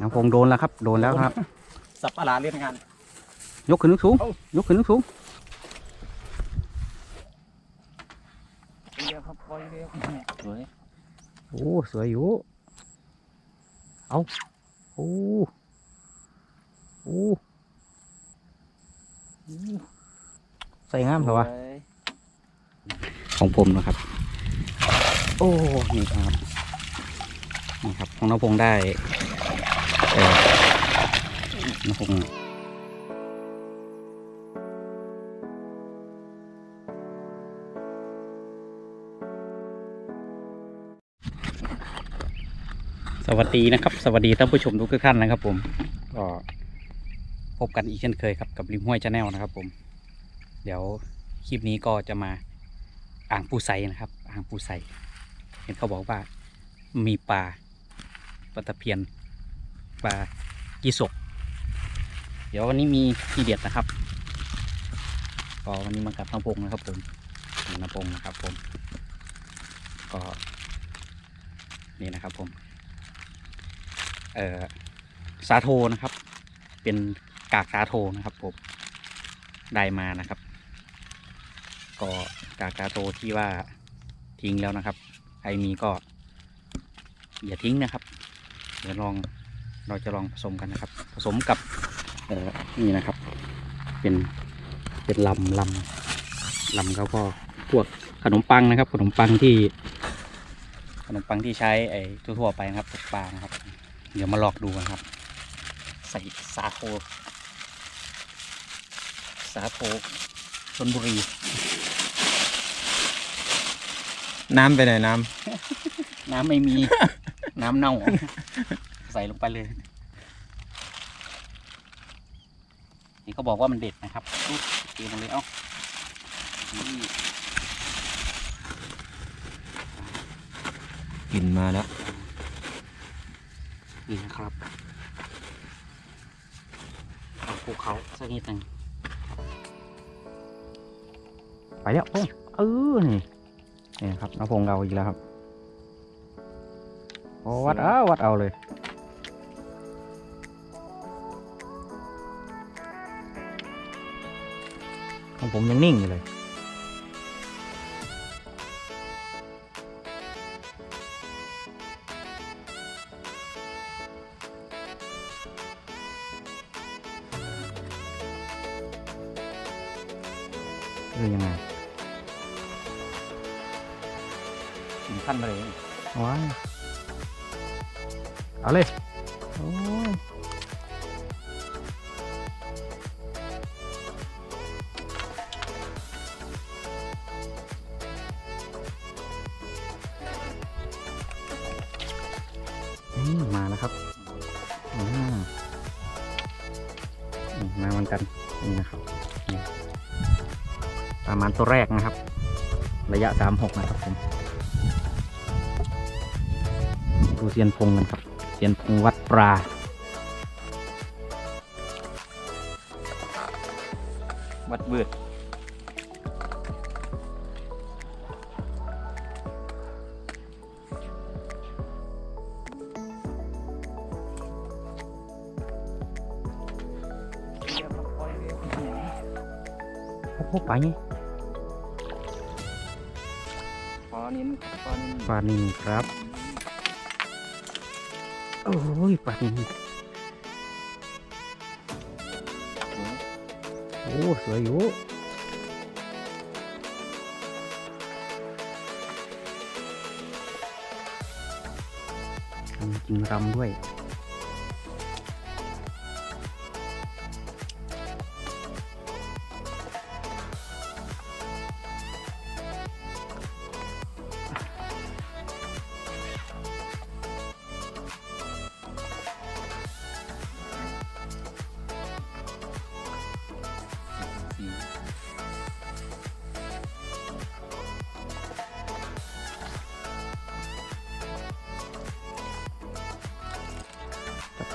น้ำพงโดนแล้วครับ โดนแล้วครับ สับปะหลาดเล่นงาน ยกขึ้นสูงเอ้า ยกขึ้นสูงเดียวครับปล่อยเดียวสวยโอ้สวยอยู่ เอาโอ้โอ้โอ้ใส่งามเหรอวะ ของผมนะครับ โอ้ นี่ครับ นี่ครับ ของน้องพงษ์ได้เออ น้องพงษ์สวัสดีนะครับ สวัสดีท่านผู้ชมทุกท่านนะครับ ผมก็พบกันอีกเช่นเคยครับกับริมห้วยชาแนลนะครับ ผม เดี๋ยวคลิปนี้ก็จะมาอ่างปูไซนะครับ อ่างปูไซเห็นเขาบอกว่ามีปลาปลาตะเพียน ปลากีสกเดี๋ยววันนี้มีทีเด็ดนะครับก็วันนี้มากับน้ำพงนะครับผมน้ำพงนะครับผม ก็นี่นะครับผม เอ่อสาโทนะครับ เป็นกากสาโทนะครับผมได้มานะครับ ก็กากสาโตที่ว่าทิ้งแล้วนะครับ ใครมีก็อย่าทิ้งนะครับ เดี๋ยวลอง เราจะลองผสมกันนะครับ ผสมกับเอ่อนี่นะครับ เป็นเป็นลำลำลำแล้วก็พวกขนมปังนะครับ ขนมปังที่ ขนมปังที่ใช้ไอ้ทั่วๆไปนะครับตกปลานะครับ เดี๋ยวมาลอกดูกันครับ ใส่สาโทสาโทชนบุรี น้ำไปไหนน้น้ำไม่มี น้ำเน่า ใส่ลงไปเลย นี่เขาบอกว่ามันเด็ดนะครับอุ๊ยเทมันเลยเอ้านี่ำกลิ่นมาแล้ว นี่นะครับเอาภูเขาสักนิดหนึ่งไปแล้วโอ้เออนี่นี่ครับน้ำพงเราอีกแล้วครับโอ้วัดเอาวัดเอาเลย ของผมยังนิ่งอยู่เลยเออยังไงถึงขั้นไปเลยว้ายเอาเลย มาแล้วครับมาเหมือนกันนี่นะครับประมาณตัวแรกนะครับ ระยะ36นะครับผมดูเซียนพงกันครับเซียนพงวัดปลาวัดเบืด โอ้โหไปนี่พอนินพอนินปลานินครับ โอ้ยปลานินโอ้สวยอยู่มีจริงรำด้วย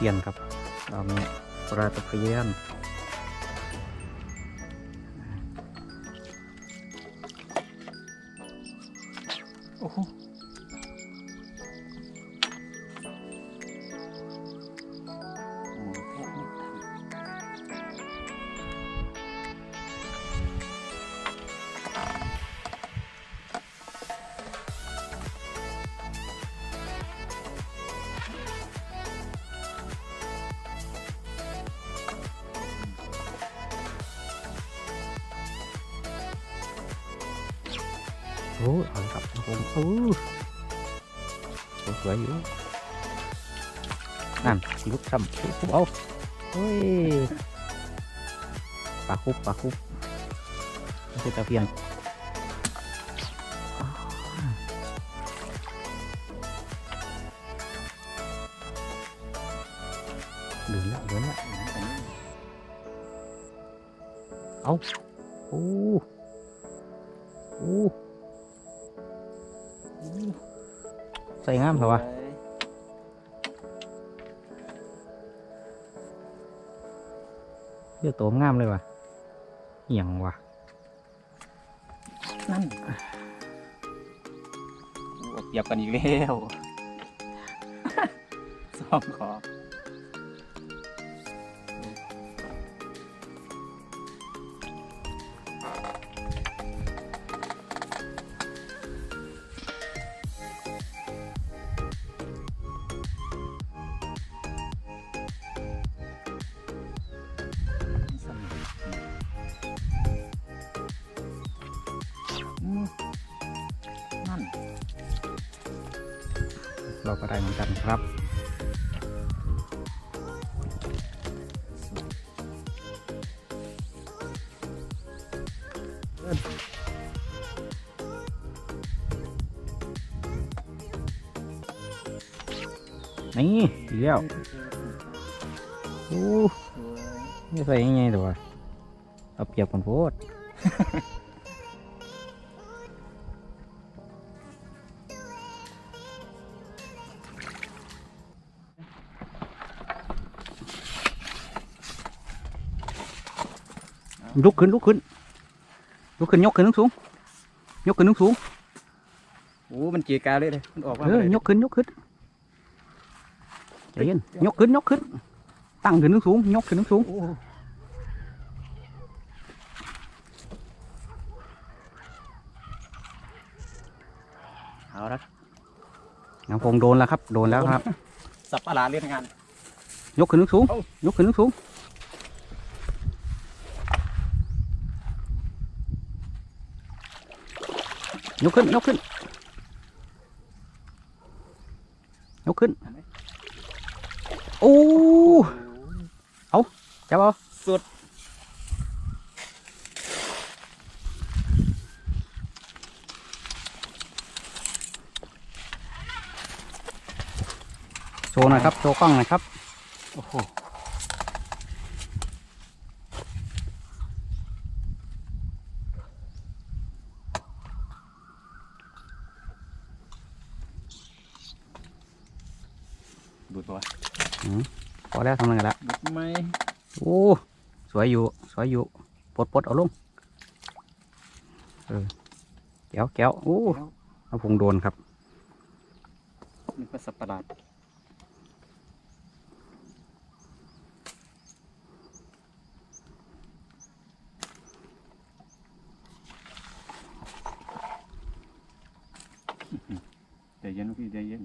เพียนครับเรามีปลาตะเพียน โอ้เอาละครับผมโอ้สวยๆอยู่นั่นลุกซ้ำคุ ใช่ตะเพียนเดินละเดินละเอาโอ้โอ้โอ้ใส่งามเหรอวะเลือดโตมงามเลยวะเหี่ยงวะนั่นโอ้เปรียบกันอีกแล้ว สองขออื เราก็ได้เหมือนกันครับ นี่อีกแล้วโอ้ไม่ใส่ยังไงตัวเอาเปรียบคนโพด ลุกขึ้นลุกขึ้นลุกขึ้นยกขึ้นสูงยกขึ้นสูงโอ้มันเกียกาเลยเลยมันออกมาเออยกขึ้นยกขึ้นใจเย็นยกขึ้นยกขึ้น ตั้งขึ้นสูงยกขึ้นสูงโอ้เอาละน้ำพงโดนแล้วครับ โดนแล้วครับ สับประหลาดเล่นงาน ยกขึ้นสูงเอ้ายกขึ้นสูง ยกขึ้นยกขึ้นยกขึ้นโอ้จับเอาสุดโชว์หน่อยครับ โชว์กล้องหน่อยครับ โอ้โหดูดปะวะ พอ แล้วทำอะไรกันละดูดไหมโอ้สวยอยู่สวยอยู่ปลดปลดเอาลงเออแก้วแก้วโอ้แล้วเอาพงโดนครับมันก็สับประหลาดใจเย็นลูกพี่ใจเย็น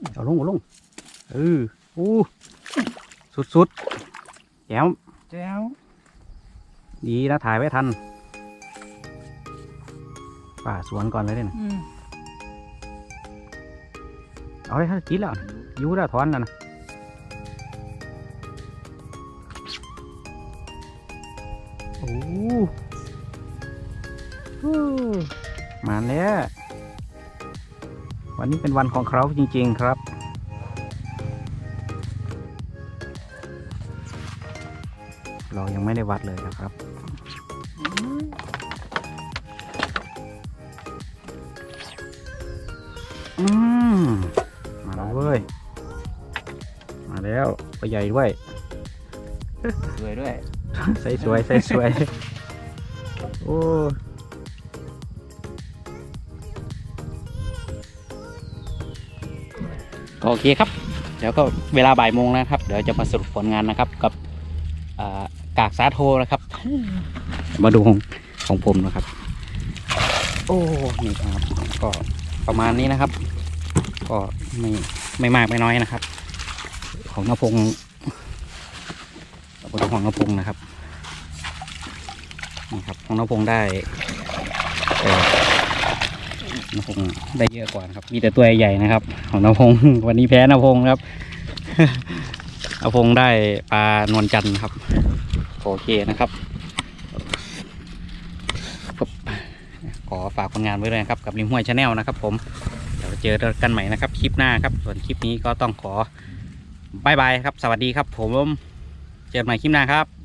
เอา ลงเอาลงเออโอ้สุดสุดแก้วแจ้วดีนะถ่ายไว้ทัน ป่าสวนก่อนเลยเนี่ยเอาเลยฮะกินแล้วอยูแล้วถอนแล้วนะโอ้โอ้มาแล้ววันนี้เป็นวันของเขาจริง ๆ ครับ เรายังไม่ได้วัดเลยนะครับ อืมมาแล้วเว้ย มาแล้วไปใหญ่ด้วยสวยด้วย ใส่สวยใส่สวย โอ้ก็โอเคครับ เดี๋ยวก็เวลาบ่ายโมงนะครับ เดี๋ยวจะมาสรุปผลงานนะครับกับอ่า กากสาโทนะครับ มาดูของของผมนะครับ โอ้นี่ครับ ก็ประมาณนี้นะครับ ก็ไม่ไม่มากไม่น้อยนะครับ ของนพงศ์ของนพงศ์นะครับนี่ครับของนพงศ์ได้เอ่อนพงศ์ได้เยอะกว่านะครับ มีแต่ตัวใหญ่ๆนะครับ ของนพงศ์วันนี้แพ้นพงศ์ครับนพงศ์ได้ปลานวลจันทร์ครับ โอเคนะครับขอฝากผลงานไว้เลยนะครับกับริมห้วยชาแนลนะครับผมเดี๋ยวเจอกันใหม่นะครับคลิปหน้าครับ ส่วนคลิปนี้ก็ต้องขอบายบายครับ สวัสดีครับผมเจอกันใหม่คลิปหน้าครับ